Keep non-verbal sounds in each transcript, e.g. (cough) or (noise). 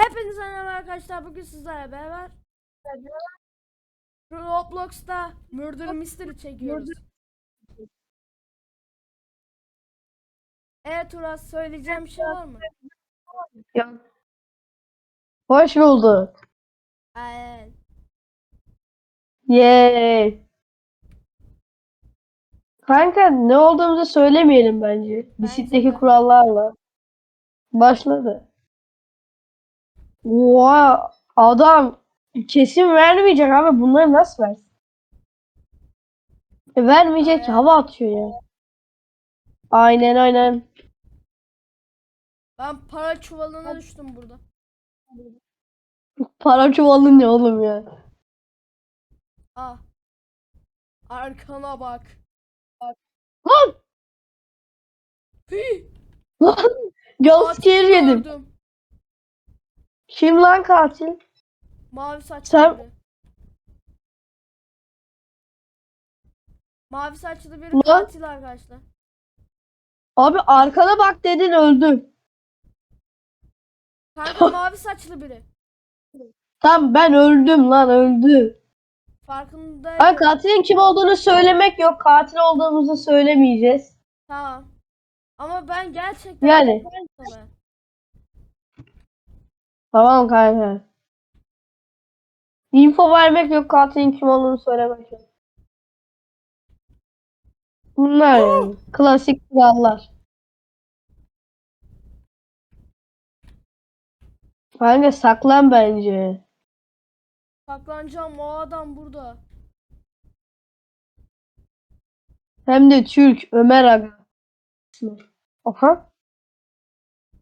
Hepinize merhaba arkadaşlar. Bugün sizlerle beraber Roblox'ta Murder Mystery çekiyoruz. Evet Uras söyleyeceğim bir şey var mı? Hoş bulduk. Evet. Yay. Kanka ne olduğumuzu söylemeyelim bence. Bisikteki de. kurallarla. Başladı. Oha adam kesin vermeyecek abi. Bunları nasıl versin? E, vermeyecek hava atıyor ya. Aynen aynen. Ben para çuvalına düştüm burada. Para çuvalı ne oğlum ya? Ah. Arkana bak. Lan! Hii, Lan! Jumpscare yedim. gördüm. Kim lan katil? Mavi saçlı Sen- biri. Mavi saçlı biri Lan! katil arkadaşlar. Abi arkana bak dedin öldüm. Kanka (laughs) mavi saçlı biri. Tamam ben öldüm lan öldüm. Farkındayım. Ama katilin kim olduğunu söylemek yok. Katil olduğumuzu söylemeyeceğiz. Tamam. Ama ben gerçekten Yani. Tamam kanka. Info vermek yok. Katilin kim olduğunu söylemek yok. Bunlar yani. Klasik kurallar. Kanka saklan bence. Saklanacağım o adam burada. Hem de Türk. Ömer Aga. Aha.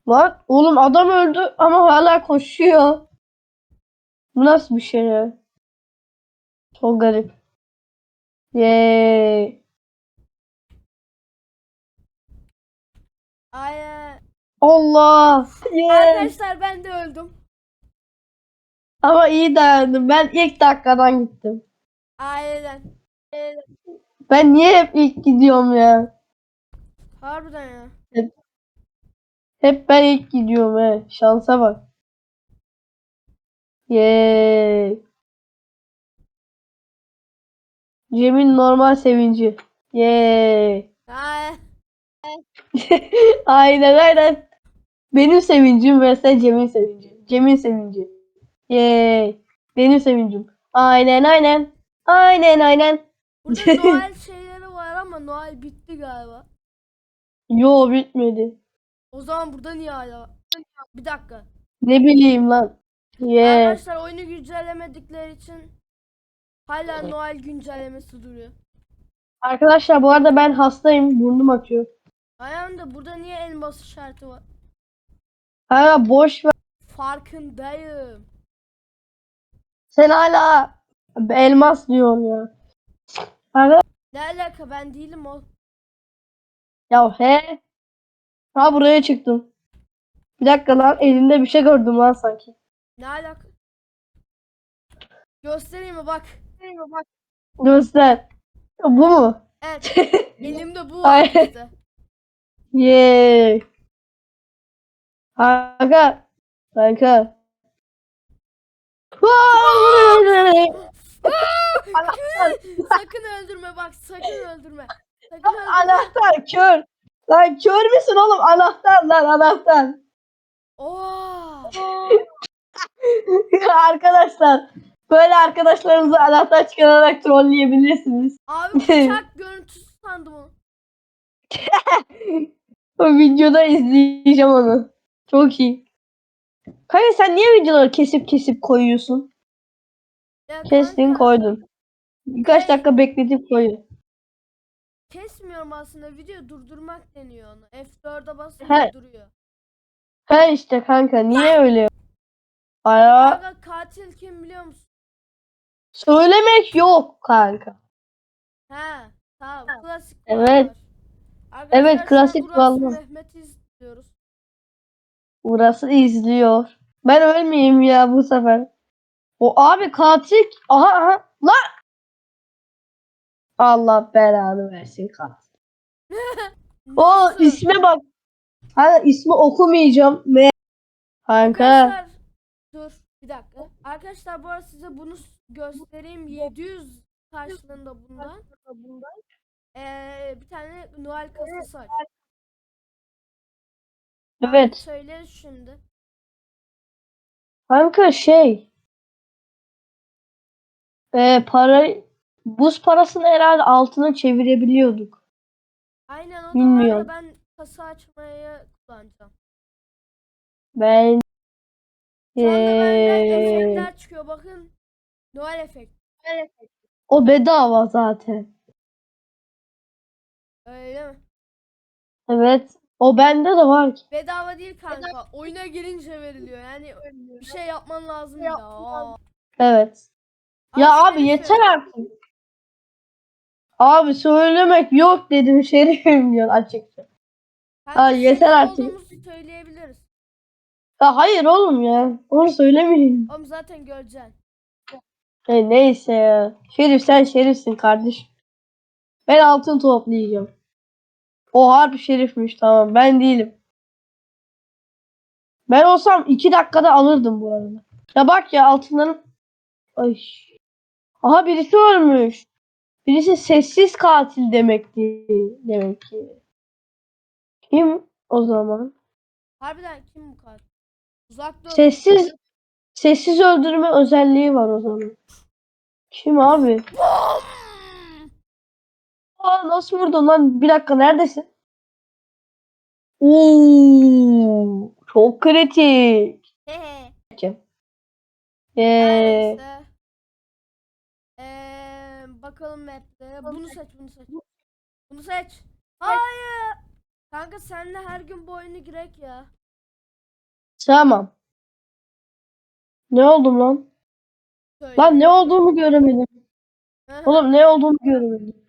Lan oğlum adam öldü ama hala koşuyor. Bu nasıl bir şey ya? Çok garip. Yeee. Ay Allah. Yeee. Arkadaşlar ben de öldüm. Ama iyi dayandım. Ben ilk dakikadan gittim. Aynen. Ben niye hep ilk gidiyorum ya? Harbiden ya. Hep ben ilk gidiyorum he. Şansa bak. Yeee. Cem'in normal sevinci. Yeee. Ay. (laughs) Aynen aynen. Benim sevincim ve sen Cem'in sevinci. Cem'in sevinci. Yeee. Benim sevincim. Aynen aynen. Aynen aynen. Burada (laughs) Noel şeyleri var ama Noel bitti galiba. Yo bitmedi. O zaman burada niye hala? Bir dakika. Ne bileyim lan. Yeee. Arkadaşlar oyunu güncellemedikleri için hala Noel güncellemesi duruyor. Arkadaşlar bu arada ben hastayım. Burnum akıyor. Ayağım da burada niye elmas işareti var? Ha boş ver. Farkındayım. Sen hala elmas diyorsun ya. Arkadaş- Ne alaka ben değilim o. Ya he. Ha buraya çıktım. Bir dakika lan elinde bir şey gördüm lan sanki. Ne alaka? Göstereyim mi bak. Göster. Bu mu? Evet. (laughs) Elimde bu Ay. var işte. Yeee. Kanka. Kanka. sakın öldürme bak sakın öldürme. Sakın öldürme. Anahtar kör. Lan kör müsün oğlum? Anahtar lan anahtar. Oo. (laughs) Arkadaşlar. Böyle arkadaşlarınızı anahtar çıkararak trolleyebilirsiniz. Abi bıçak (laughs) görüntüsü sandım onu. O videoda izleyeceğim onu. Çok iyi. Kanka sen niye videoları kesip kesip koyuyorsun? Ya Kestin kanka, koydun. Birkaç dakika bekletip koyuyor. Kesmiyorum aslında video durdurmak deniyor onu. F4'e basınca He. duruyor. Ha işte kanka niye öyle? Aya Kanka katil kim biliyor musun? söylemek yok kanka. He tamam klasik Evet. Arkadaşlar Evet, şu an klasik Uras kurallar. Mehmet'i izliyoruz. Burası izliyor. Ben ölmeyeyim ya bu sefer. O abi katil. Aha aha. Lan. Allah belanı versin katil. (laughs) O isme bak. Hani ismi okumayacağım. Me kanka. Arkadaşlar Dur bir dakika. Arkadaşlar bu arada size bunu göstereyim. 700 karşılığında bundan. Ee, bir tane Noel kasası aç. Evet. Söyleriz şimdi. Kanka şey. E, para buz parasını herhalde altına çevirebiliyorduk. Aynen o Bilmiyorum. da ben kasa açmaya kullanacağım. Ben Şu anda bende Ee, efektler çıkıyor bakın. Noel efekt. o bedava zaten. Öyle mi? Evet. O bende de var ki. Bedava değil kanka. Oyuna girince veriliyor. Yani bir şey yapman lazım ya. Aa. Evet. Ya abi yeter artık. Abi söylemek yok dedim şerifim diyor açıkça. Kanka Aa, yeter artık. olduğumuzu söyleyebiliriz. Ya hayır oğlum ya. Onu söylemeyin. Oğlum zaten göreceksin. E, neyse ya. Şerif sen şerifsin kardeşim. Ben altın toplayacağım. O harbi şerifmiş tamam. Ben değilim. Ben olsam iki dakikada alırdım bu arada. Ya bak ya altınların... Ay. Aha birisi ölmüş. Birisi sessiz katil demekti. Demek ki. Kim o zaman? Harbiden kim bu kadar? Uzakta Sessiz sessiz öldürme özelliği var o zaman. Kim abi? Aa, nasıl vurdun lan? Bir dakika neredesin? Oo, çok kritik. Hehe. Ee, Neyse. Ee, bakalım map'te. Bunu seç, bunu seç. Bunu seç. Hayır. Kanka senle her gün bu oyunu girek ya. tamam. Ne oldum lan? Söyle. Lan ne olduğumu göremedim. Oğlum ne olduğumu göremedim.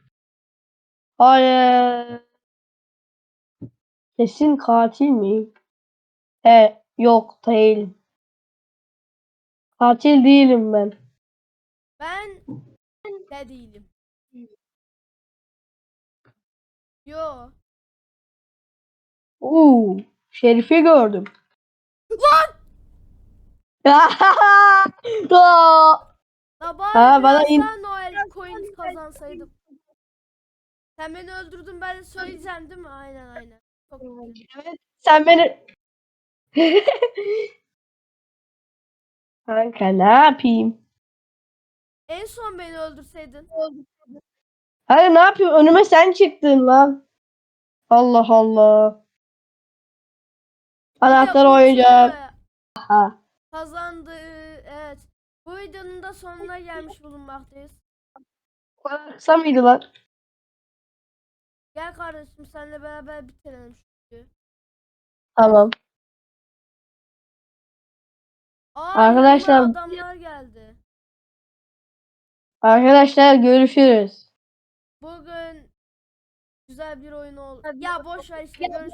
Hayır. Kesin katil miyim? E yok değilim. Katil değilim ben. Ben de değilim. Yo. Oo, Şerif'i gördüm. Lan! (laughs) La bari Ha, bana in- Noel coin kazansaydım. Sen beni öldürdün ben söyleyeceğim değil mi? Aynen aynen. Çok iyi. Sen beni... (laughs) Kanka ne yapayım? En son beni öldürseydin. Hadi ne yapayım? Önüme sen çıktın lan. Allah Allah. Anahtar. Utku Ha. Kazandı. Evet. Bu videonun da sonuna gelmiş bulunmaktayız. Bu kadar Kısa mıydı lan? Gel kardeşim seninle beraber bitirelim. Tamam. Aa, Arkadaşlar- yanıma adamlar geldi. Arkadaşlar görüşürüz. Bugün güzel bir oyun oldu. Ya boş ver işte görüş.